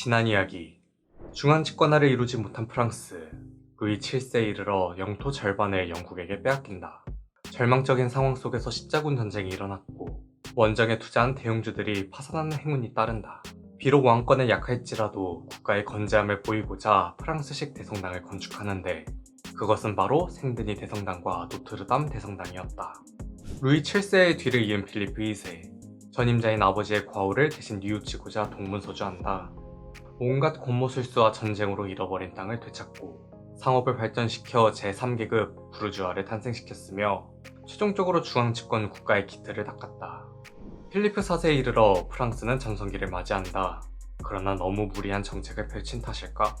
지난 이야기 중앙 집권화를 이루지 못한 프랑스 루이 7세에 이르러 영토 절반을 영국에게 빼앗긴다. 절망적인 상황 속에서 십자군 전쟁이 일어났고 원정에 투자한 대용주들이 파산하는 행운이 따른다. 비록 왕권에 약할지라도 국가의 건재함을 보이고자 프랑스식 대성당을 건축하는데 그것은 바로 생드니 대성당과 노트르담 대성당이었다. 루이 7세의 뒤를 이은 필리프 2세, 전임자인 아버지의 과오를 대신 뉘우치고자 동문서주한다. 온갖 권모술수와 전쟁으로 잃어버린 땅을 되찾고 상업을 발전시켜 제3계급 부르주아를 탄생시켰으며 최종적으로 중앙 집권 국가의 기틀을 닦았다. 필리프 4세에 이르러 프랑스는 전성기를 맞이한다. 그러나 너무 무리한 정책을 펼친 탓일까?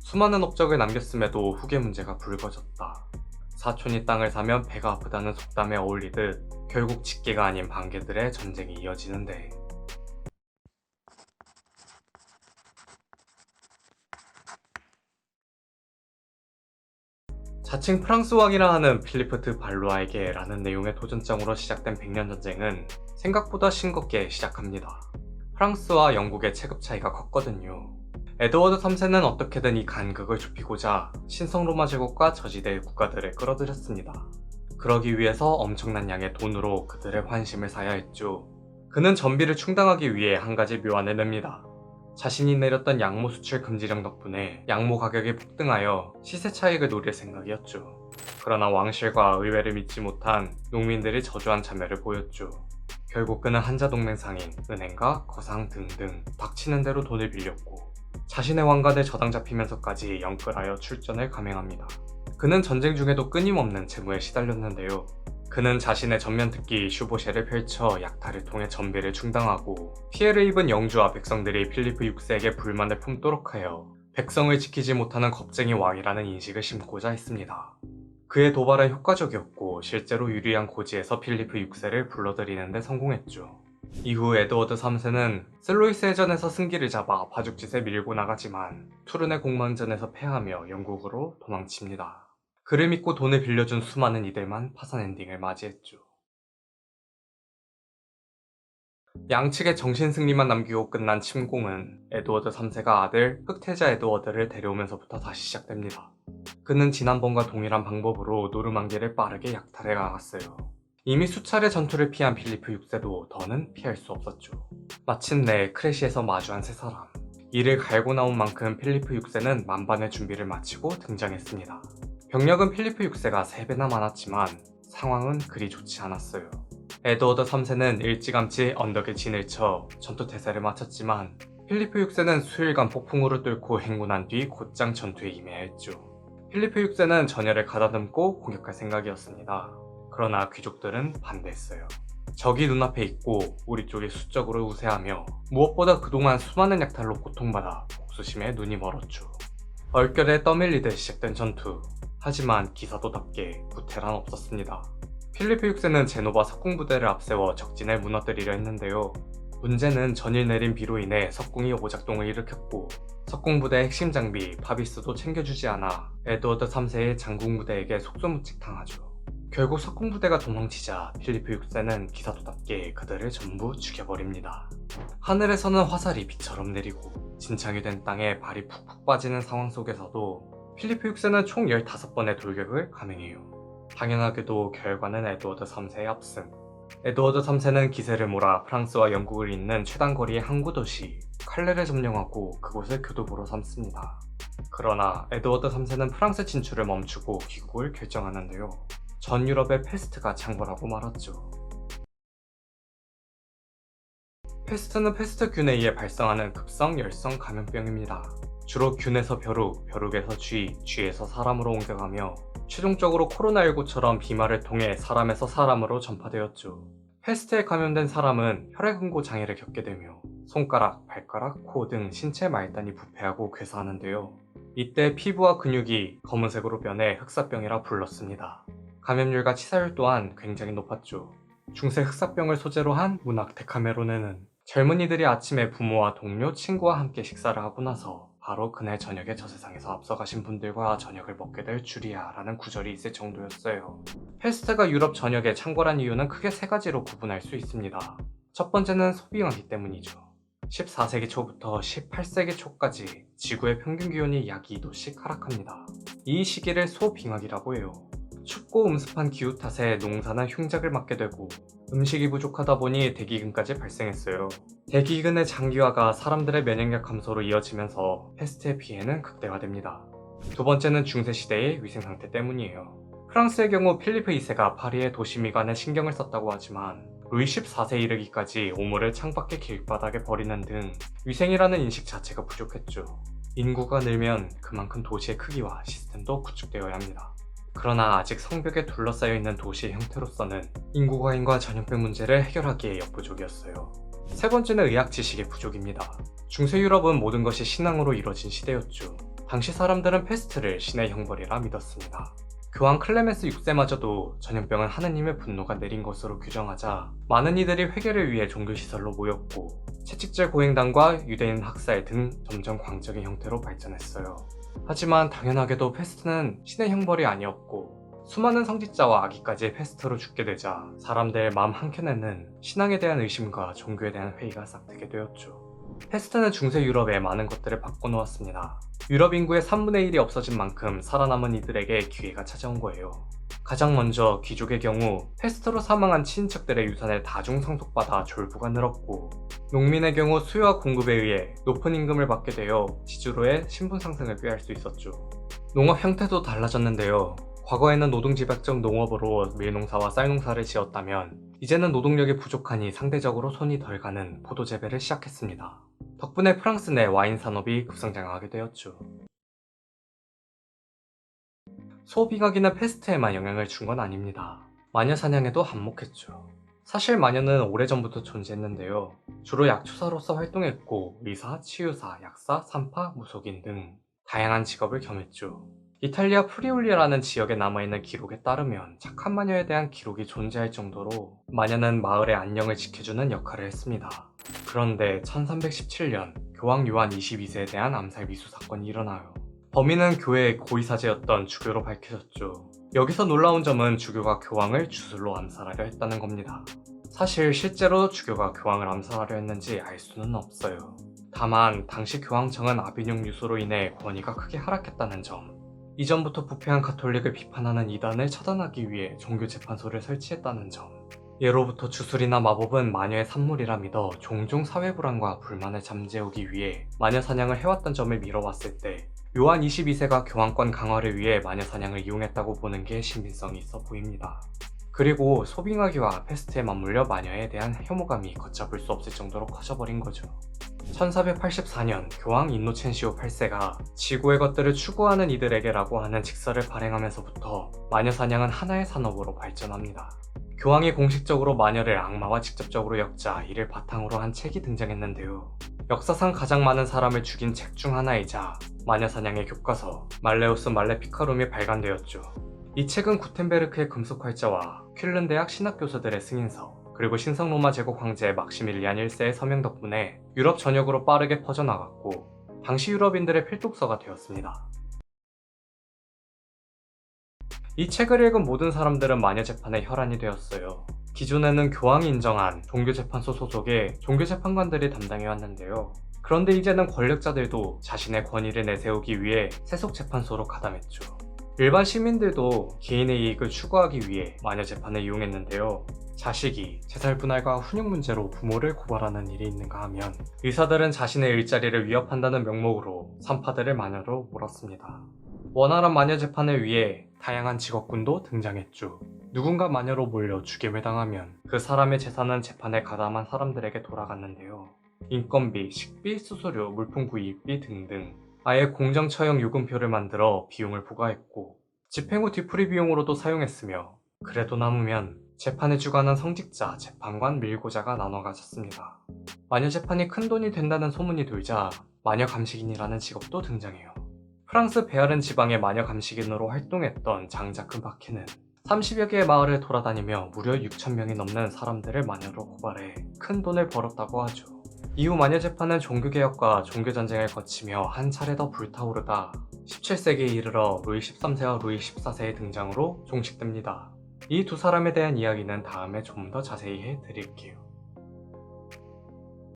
수많은 업적을 남겼음에도 후계 문제가 불거졌다. 사촌이 땅을 사면 배가 아프다는 속담에 어울리듯 결국 직계가 아닌 반계들의 전쟁이 이어지는데 자칭 프랑스 왕이라 하는 필리프트 발로아에게 라는 내용의 도전장으로 시작된 백년 전쟁은 생각보다 싱겁게 시작합니다. 프랑스와 영국의 체급 차이가 컸거든요. 에드워드 3세는 어떻게든 이 간극을 좁히고자 신성 로마 제국과 저지대 국가들을 끌어들였습니다. 그러기 위해서 엄청난 양의 돈으로 그들의 환심을 사야 했죠. 그는 전비를 충당하기 위해 한 가지 묘안을 냅니다. 자신이 내렸던 양모 수출 금지령 덕분에 양모 가격이 폭등하여 시세 차익을 노릴 생각이었죠. 그러나 왕실과 의회를 믿지 못한 농민들이 저조한 참여를 보였죠. 결국 그는 한자 동맹상인 은행과 거상 등등 닥치는 대로 돈을 빌렸고 자신의 왕관에 저당 잡히면서까지 영끌하여 출전을 감행합니다. 그는 전쟁 중에도 끊임없는 채무에 시달렸는데요. 그는 자신의 전면 특기 슈보셰를 펼쳐 약탈을 통해 전비를 충당하고 피해를 입은 영주와 백성들이 필리프 6세에게 불만을 품도록 하여 백성을 지키지 못하는 겁쟁이 왕이라는 인식을 심고자 했습니다. 그의 도발은 효과적이었고 실제로 유리한 고지에서 필리프 6세를 불러들이는 데 성공했죠. 이후 에드워드 3세는 슬로이스 해전에서 승기를 잡아 바죽짓에 밀고 나가지만 투른의 공방전에서 패하며 영국으로 도망칩니다. 그를 믿고 돈을 빌려준 수많은 이들만 파산 엔딩을 맞이했죠. 양측의 정신승리만 남기고 끝난 침공은 에드워드 3세가 아들 흑태자 에드워드를 데려오면서부터 다시 시작됩니다. 그는 지난번과 동일한 방법으로 노르망디를 빠르게 약탈해 나갔어요. 이미 수차례 전투를 피한 필리프 6세도 더는 피할 수 없었죠. 마침내 크래시에서 마주한 세 사람. 이를 갈고 나온 만큼 필리프 6세는 만반의 준비를 마치고 등장했습니다. 병력은 필리프 6세가 3배나 많았지만 상황은 그리 좋지 않았어요. 에드워드 3세는 일찌감치 언덕에 진을 쳐 전투 태세를 마쳤지만 필리프 6세는 수일간 폭풍우를 뚫고 행군한 뒤 곧장 전투에 임해야 했죠. 필리프 6세는 전열을 가다듬고 공격할 생각이었습니다. 그러나 귀족들은 반대했어요. 적이 눈앞에 있고 우리 쪽이 수적으로 우세하며 무엇보다 그동안 수많은 약탈로 고통받아 복수심에 눈이 멀었죠. 얼결에 떠밀리듯 시작된 전투. 하지만 기사도답게 구태란 없었습니다. 필리프 6세는 제노바 석궁 부대를 앞세워 적진을 무너뜨리려 했는데요. 문제는 전일 내린 비로 인해 석궁이 오작동을 일으켰고 석궁 부대의 핵심 장비 파비스도 챙겨주지 않아 에드워드 3세의 장궁 부대에게 속수무책 당하죠. 결국 석궁 부대가 도망치자 필리프 6세는 기사도답게 그들을 전부 죽여버립니다. 하늘에서는 화살이 비처럼 내리고 진창이 된 땅에 발이 푹푹 빠지는 상황 속에서도 필리프 6세는 총 15번의 돌격을 감행해요. 당연하게도 결과는 에드워드 3세의 압승. 에드워드 3세는 기세를 몰아 프랑스와 영국을 잇는 최단거리의 항구 도시 칼레를 점령하고 그곳을 교도보로 삼습니다. 그러나 에드워드 3세는 프랑스 진출을 멈추고 귀국을 결정하는데요. 전 유럽에 페스트가 창궐하고 말았죠. 페스트는 페스트균에 의해 발생하는 급성 열성 감염병입니다. 주로 균에서 벼룩, 벼룩에서 쥐, 쥐에서 사람으로 옮겨가며 최종적으로 코로나19처럼 비말을 통해 사람에서 사람으로 전파되었죠. 페스트에 감염된 사람은 혈액응고 장애를 겪게 되며 손가락, 발가락, 코 등 신체 말단이 부패하고 괴사하는데요. 이때 피부와 근육이 검은색으로 변해 흑사병이라 불렀습니다. 감염률과 치사율 또한 굉장히 높았죠. 중세 흑사병을 소재로 한 문학 데카메론에는 젊은이들이 아침에 부모와 동료, 친구와 함께 식사를 하고 나서 바로 그날 저녁에 저 세상에서 앞서가신 분들과 저녁을 먹게 될 줄이야 라는 구절이 있을 정도였어요. 페스트가 유럽 전역에 창궐한 이유는 크게 세 가지로 구분할 수 있습니다. 첫 번째는 소비왕기 때문이죠. 14세기 초부터 18세기 초까지 지구의 평균 기온이 약 2도씩 하락합니다. 이 시기를 소빙하기라고 해요. 춥고 음습한 기후 탓에 농사는 흉작을 맞게 되고 음식이 부족하다 보니 대기근까지 발생했어요. 대기근의 장기화가 사람들의 면역력 감소로 이어지면서 패스트의 피해는 극대화됩니다. 두 번째는 중세시대의 위생 상태 때문이에요. 프랑스의 경우 필리프 2세가 파리의 도시 미관에 신경을 썼다고 하지만 루이 14세 이르기까지 오물을 창밖의 길바닥에 버리는 등 위생이라는 인식 자체가 부족했죠. 인구가 늘면 그만큼 도시의 크기와 시스템도 구축되어야 합니다. 그러나 아직 성벽에 둘러싸여 있는 도시의 형태로서는 인구 과잉과 전염병 문제를 해결하기에 역부족이었어요. 세 번째는 의학 지식의 부족입니다. 중세 유럽은 모든 것이 신앙으로 이뤄진 시대였죠. 당시 사람들은 페스트를 신의 형벌이라 믿었습니다. 교황 클레멘스 6세마저도 전염병은 하느님의 분노가 내린 것으로 규정하자 많은 이들이 회개를 위해 종교시설로 모였고 채찍질 고행단과 유대인 학살 등 점점 광적인 형태로 발전했어요. 하지만 당연하게도 페스트는 신의 형벌이 아니었고 수많은 성직자와 아기까지 페스트로 죽게 되자 사람들 마음 한켠에는 신앙에 대한 의심과 종교에 대한 회의가 싹트게 되었죠. 페스트는 중세 유럽에 많은 것들을 바꿔놓았습니다. 유럽 인구의 3분의 1이 없어진 만큼 살아남은 이들에게 기회가 찾아온 거예요. 가장 먼저 귀족의 경우 페스트로 사망한 친인척들의 유산을 다중 상속받아 졸부가 늘었고 농민의 경우 수요와 공급에 의해 높은 임금을 받게 되어 지주로의 신분 상승을 꾀할 수 있었죠. 농업 형태도 달라졌는데요. 과거에는 노동집약적 농업으로 밀농사와 쌀농사를 지었다면 이제는 노동력이 부족하니 상대적으로 손이 덜 가는 포도 재배를 시작했습니다. 덕분에 프랑스 내 와인 산업이 급성장하게 되었죠. 소비가기는 페스트에만 영향을 준 건 아닙니다. 마녀 사냥에도 한몫했죠. 사실 마녀는 오래전부터 존재했는데요. 주로 약초사로서 활동했고 의사, 치유사, 약사, 산파, 무속인 등 다양한 직업을 겸했죠. 이탈리아 프리울리라는 지역에 남아있는 기록에 따르면 착한 마녀에 대한 기록이 존재할 정도로 마녀는 마을의 안녕을 지켜주는 역할을 했습니다. 그런데 1317년 교황 요한 22세에 대한 암살 미수 사건이 일어나요. 범인은 교회의 고위사제였던 주교로 밝혀졌죠. 여기서 놀라운 점은 주교가 교황을 주술로 암살하려 했다는 겁니다. 사실 실제로 주교가 교황을 암살하려 했는지 알 수는 없어요. 다만 당시 교황청은 아비뇽 유수로 인해 권위가 크게 하락했다는 점, 이전부터 부패한 가톨릭을 비판하는 이단을 처단하기 위해 종교재판소를 설치했다는 점, 예로부터 주술이나 마법은 마녀의 산물이라 믿어 종종 사회 불안과 불만을 잠재우기 위해 마녀 사냥을 해왔던 점을 미뤄봤을 때 요한 22세가 교황권 강화를 위해 마녀 사냥을 이용했다고 보는 게 신빙성이 있어 보입니다. 그리고 소빙하기와 페스트에 맞물려 마녀에 대한 혐오감이 걷잡을 수 없을 정도로 커져버린 거죠. 1484년 교황 인노첸시오 8세가 지구의 것들을 추구하는 이들에게라고 하는 직서를 발행하면서부터 마녀 사냥은 하나의 산업으로 발전합니다. 교황이 공식적으로 마녀를 악마와 직접적으로 엮자 이를 바탕으로 한 책이 등장했는데요. 역사상 가장 많은 사람을 죽인 책 중 하나이자 마녀 사냥의 교과서 말레우스 말레피카룸이 발간되었죠. 이 책은 구텐베르크의 금속 활자와 퀼른 대학 신학 교수들의 승인서 그리고 신성 로마 제국 황제 막시밀리안 1세의 서명 덕분에 유럽 전역으로 빠르게 퍼져나갔고 당시 유럽인들의 필독서가 되었습니다. 이 책을 읽은 모든 사람들은 마녀 재판의 혈안이 되었어요. 기존에는 교황이 인정한 종교재판소 소속의 종교재판관들이 담당해왔는데요. 그런데 이제는 권력자들도 자신의 권위를 내세우기 위해 세속재판소로 가담했죠. 일반 시민들도 개인의 이익을 추구하기 위해 마녀 재판을 이용했는데요. 자식이 재살 분할과 훈육 문제로 부모를 고발하는 일이 있는가 하면 의사들은 자신의 일자리를 위협한다는 명목으로 산파들을 마녀로 몰았습니다. 원활한 마녀 재판을 위해 다양한 직업군도 등장했죠. 누군가 마녀로 몰려 죽임을 당하면 그 사람의 재산은 재판에 가담한 사람들에게 돌아갔는데요. 인건비, 식비, 수수료, 물품 구입비 등등 아예 공정 처형 요금표를 만들어 비용을 부과했고 집행 후 뒤풀이 비용으로도 사용했으며 그래도 남으면 재판에 주관한 성직자, 재판관, 밀고자가 나눠 가졌습니다. 마녀 재판이 큰 돈이 된다는 소문이 돌자 마녀 감식인이라는 직업도 등장해요. 프랑스 베아른 지방의 마녀 감식인으로 활동했던 장자크 바케는 30여 개의 마을을 돌아다니며 무려 6천명이 넘는 사람들을 마녀로 고발해 큰 돈을 벌었다고 하죠. 이후 마녀 재판은 종교개혁과 종교전쟁을 거치며 한 차례 더 불타오르다 17세기에 이르러 루이 13세와 루이 14세의 등장으로 종식됩니다. 이 두 사람에 대한 이야기는 다음에 좀 더 자세히 해드릴게요.